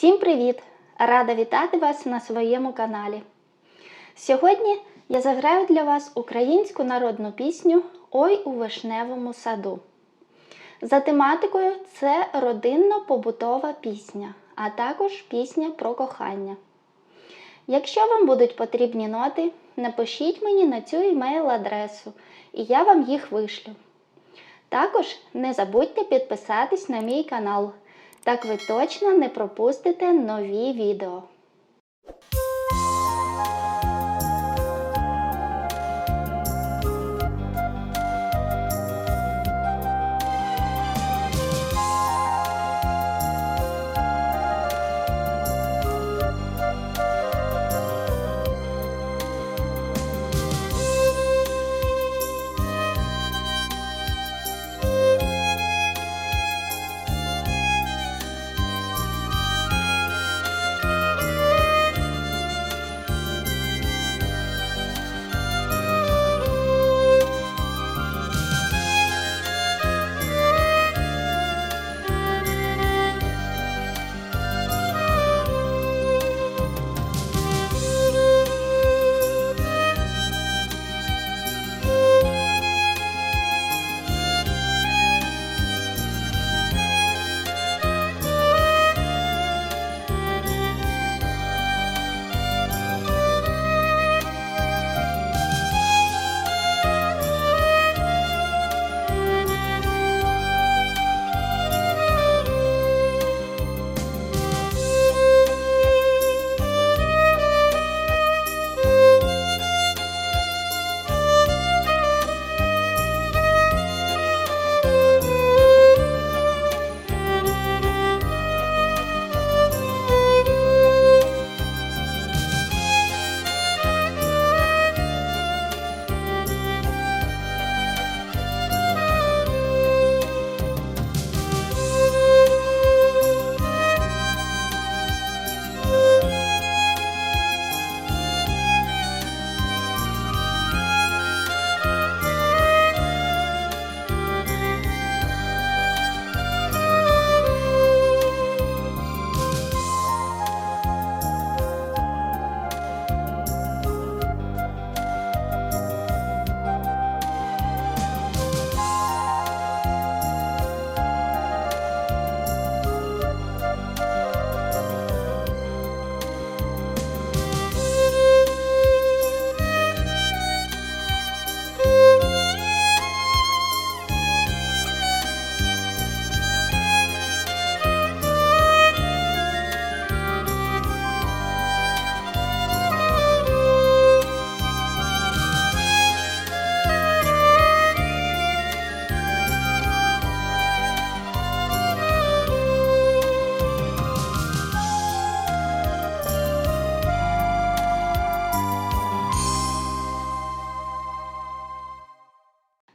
Всім привіт! Рада вітати вас на своєму каналі. Сьогодні я заграю для вас українську народну пісню Ой у вишневому саду. За тематикою це родинно-побутова пісня, а також пісня про кохання. Якщо вам будуть потрібні ноти, напишіть мені на цю емейл-адресу, і я вам їх вишлю. Також не забудьте підписатись на мій канал. Так ви точно не пропустите нові відео.